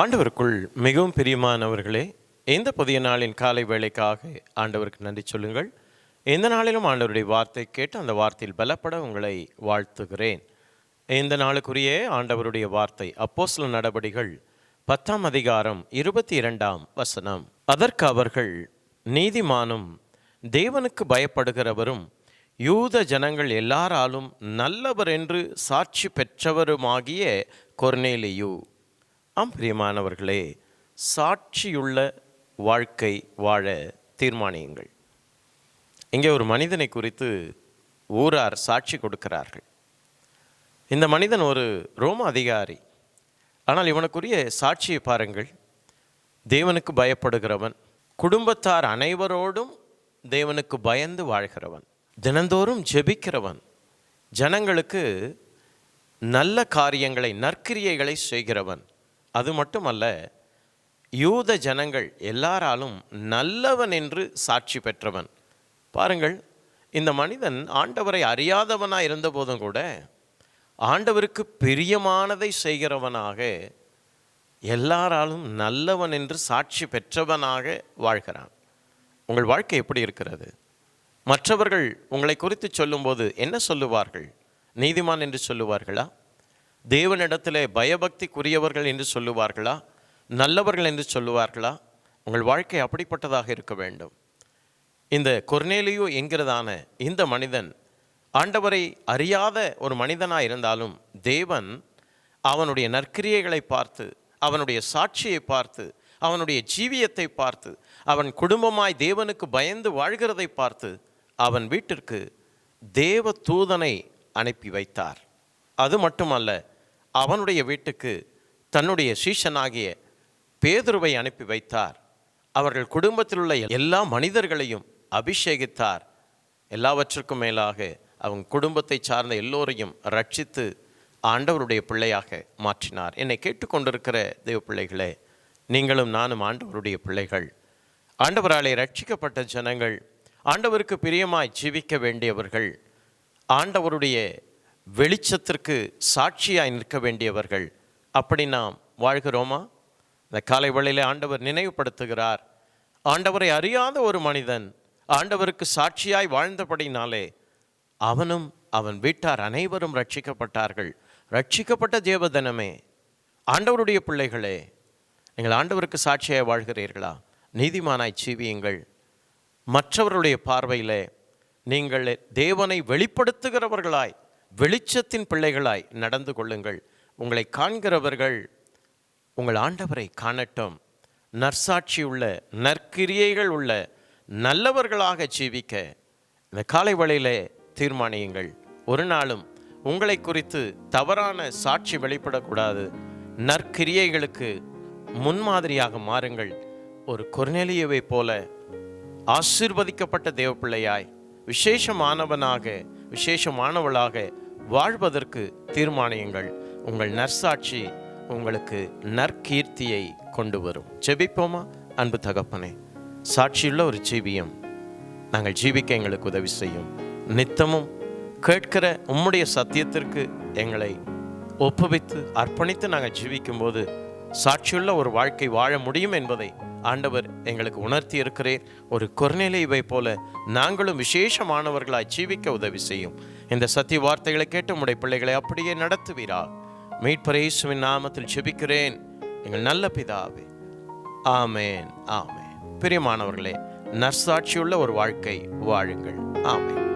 ஆண்டவருக்குள் மிகவும் பிரியமானவர்களே இந்த புதிய நாளின் காலை வேளைக்காக ஆண்டவருக்கு நன்றி சொல்லுங்கள். எந்த நாளிலும் ஆண்டவருடைய வார்த்தை கேட்டு அந்த வார்த்தையில் பலப்பட உங்களை வாழ்த்துகிறேன். இந்த நாளுக்குரிய ஆண்டவருடைய வார்த்தை அப்போஸ்ல நடபடிகள் பத்தாம் அதிகாரம் இருபத்தி இரண்டாம் வசனம். அதற்கு அவர்கள் நீதிமானும் தேவனுக்கு பயப்படுகிறவரும் யூத ஜனங்கள் எல்லாராலும் நல்லவர் என்று சாட்சி பெற்றவருமாகிய கொர்னேலியூ ஆம் பிரியமானவர்களே சாட்சியுள்ள வாழ்க்கை வாழ தீர்மானியுங்கள். இங்கே ஒரு மனிதனை குறித்து ஊரார் சாட்சி கொடுக்கிறார்கள். இந்த மனிதன் ஒரு ரோம அதிகாரி. ஆனால் இவனுக்குரிய சாட்சியை பாருங்கள். தேவனுக்கு பயப்படுகிறவன் குடும்பத்தார் அனைவரோடும் தேவனுக்கு பயந்து வாழ்கிறவன் தினந்தோறும் ஜெபிக்கிறவன் ஜனங்களுக்கு நல்ல காரியங்களை நற்கிரியைகளை செய்கிறவன் அது மட்டுமல்ல யூத ஜனங்கள் எல்லாராலும் நல்லவன் என்று சாட்சி பெற்றவன். பாருங்கள் இந்த மனிதன் ஆண்டவரை அறியாதவனாக இருந்தபோதும் கூட ஆண்டவருக்கு பிரியமானதை செய்கிறவனாக எல்லாராலும் நல்லவன் என்று சாட்சி பெற்றவனாக வாழ்கிறான். உங்கள் வாழ்க்கை எப்படி இருக்கிறது? மற்றவர்கள் உங்களை குறித்து சொல்லும்போது என்ன சொல்லுவார்கள்? நீதிமான் என்று சொல்லுவார்களா? தேவனிடத்திலே பயபக்திக்குரியவர்கள் என்று சொல்லுவார்களா? நல்லவர்கள் என்று சொல்லுவார்களா? உங்கள் வாழ்க்கை அப்படிப்பட்டதாக இருக்க வேண்டும். இந்த கொர்னேலியோ என்கிறதான இந்த மனிதன் ஆண்டவரை அறியாத ஒரு மனிதனாக இருந்தாலும் தேவன் அவனுடைய நற்கிரியைகளை பார்த்து அவனுடைய சாட்சியை பார்த்து அவனுடைய ஜீவியத்தை பார்த்து அவன் குடும்பமாய் தேவனுக்கு பயந்து வாழ்கிறதை பார்த்து அவன் வீட்டிற்கு தேவ தூதனை அனுப்பி வைத்தார். அது மட்டுமல்ல அவனுடைய வீட்டுக்கு தன்னுடைய சீஷனாகிய பேதுருவை அனுப்பி வைத்தார். அவர்கள் குடும்பத்தில் உள்ள எல்லா மனிதர்களையும் அபிஷேகித்தார். எல்லாவற்றுக்கும் மேலாக அவன் குடும்பத்தை சார்ந்த எல்லோரையும் ரட்சித்து ஆண்டவருடைய பிள்ளையாக மாற்றினார். என்னை கேட்டுக்கொண்டிருக்கிற தெய்வ பிள்ளைகளே நீங்களும் நானும் ஆண்டவருடைய பிள்ளைகள். ஆண்டவராலே ரட்சிக்கப்பட்ட ஜனங்கள் ஆண்டவருக்கு பிரியமாய் ஜீவிக்க வேண்டியவர்கள் ஆண்டவருடைய வெளிச்சத்திற்கு சாட்சியாய் நிற்க வேண்டியவர்கள் அப்படி நாம் வாழ்கிறோமா? இந்த காலை வேளையிலே ஆண்டவர் நினைவுபடுத்துகிறார். ஆண்டவரை அறியாத ஒரு மனிதன் ஆண்டவருக்கு சாட்சியாய் வாழ்ந்தபடினாலே அவனும் அவன் வீட்டார் அனைவரும் ரட்சிக்கப்பட்டார்கள் ரட்சிக்கப்பட்ட தேவதனமே. ஆண்டவருடைய பிள்ளைகளே நீங்கள் ஆண்டவருக்கு சாட்சியாய் வாழ்கிறீர்களா? நீதிமானாய் சீவியுங்கள் மற்றவர்களுடைய பார்வையிலே நீங்கள் தேவனை வெளிப்படுத்துகிறவர்களாய் வெளிச்சத்தின் பிள்ளைகளாய் நடந்து கொள்ளுங்கள். உங்களை காண்கிறவர்கள் உங்கள் ஆண்டவரை காணட்டும். நற்சாட்சி உள்ள நற்கிரியைகள் உள்ள நல்லவர்களாக ஜீவிக்க இந்த காலை வழியிலே தீர்மானியுங்கள். ஒரு நாளும் உங்களை குறித்து தவறான சாட்சி வெளிப்படக்கூடாது. நற்கிரியைகளுக்கு முன்மாதிரியாக மாறுங்கள். ஒரு கொர்நேலியவை போல ஆசிர்வதிக்கப்பட்ட தேவப்பிள்ளையாய் விசேஷமானவனாக விசேஷமானவளாக வாழ்வதற்கு தீர்மானியுங்கள். உங்கள் நற்சாட்சி உங்களுக்கு நற்கீர்த்தியை கொண்டு வரும். ஜெபிப்போமா? அன்பு தகப்பனே சாட்சியுள்ள ஒரு ஜீவியம் நாங்கள் ஜீவிக்க எங்களுக்கு உதவி செய்யும். நித்தமும் கேட்கிற உம்முடைய சத்தியத்திற்கு எங்களை ஒப்புவித்து அர்ப்பணித்து நாங்கள் ஜீவிக்கும்போது சாட்சியுள்ள ஒரு வாழ்க்கை வாழ முடியும் என்பதை ஆண்டவர் எங்களுக்கு உணர்த்தி இருக்கிறேன். ஒரு கொர்நிலைவை போல நாங்களும் விசேஷமானவர்களாய் ஜீவிக்க உதவி செய்யும். இந்த சத்திய வார்த்தைகளை கேட்டு உடைய பிள்ளைகளை அப்படியே நடத்துவீரா? மீட்பரேசுவின் நாமத்தில் ஜெபிக்கிறேன். எங்கள் நல்ல பிதாவே. ஆமேன் ஆமேன். பிரியமானவர்களே நற்சாட்சியுள்ள ஒரு வாழ்க்கை வாழுங்கள். ஆமேன்.